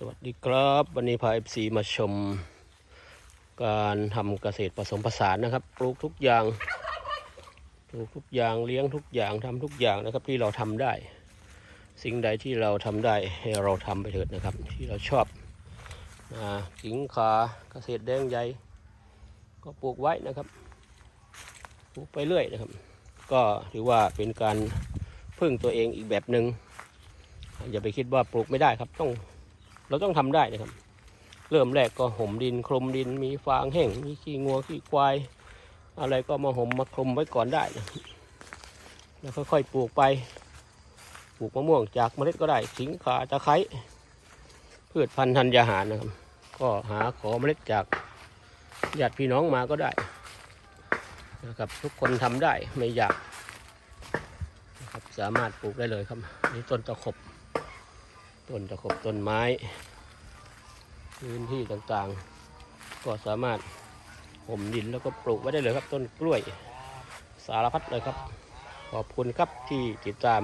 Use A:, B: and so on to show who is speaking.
A: สวัสดีครับ วันนี้พาเอฟซีมาชม การทำเกษตรผสมผสานนะครับ ปลูกทุกอย่างปลูกทุกอย่างเลี้ยงทุกอย่างทำทุกอย่างนะครับ ที่เราทำได้ สิ่งใดที่เราทำได้ให้เราทำไปเถิดนะครับ ที่เราชอบอ่าขิงขาเกษตรแดงใหญ่ก็ปลูกไว้นะครับปลูกไปเรื่อยนะครับ ก็ถือว่าเป็นการพึ่งตัวเองอีกแบบหนึ่งอย่าไปคิดว่าปลูกไม่ได้ครับต้อง เราต้องทำได้นะครับ เริ่มแรกก็ห่มดินคลุมดิน มีฟางแห้ง มีขี้งัวขี้ควาย อะไรก็มาห่มมาคลุมไว้ก่อนได้นะแล้วค่อยๆปลูกไป ปลูกมะม่วงจากเมล็ดก็ได้สิงขาตะไคร้พืชพันธุ์ธัญญาหารนะครับ ก็หาขอเมล็ดจากญาติพี่น้องมาก็ได้นะครับทุกคนทำได้ไม่ยากนะครับสามารถปลูกได้เลยครับนี่ต้นตะขบ ต้นตะขบต้นไม้ พื้นที่ต่างๆ ก็สามารถห่มดินแล้วก็ปลูกไว้ได้เลยครับต้นกล้วย สารพัดเลยครับ ขอบคุณครับที่ติดตาม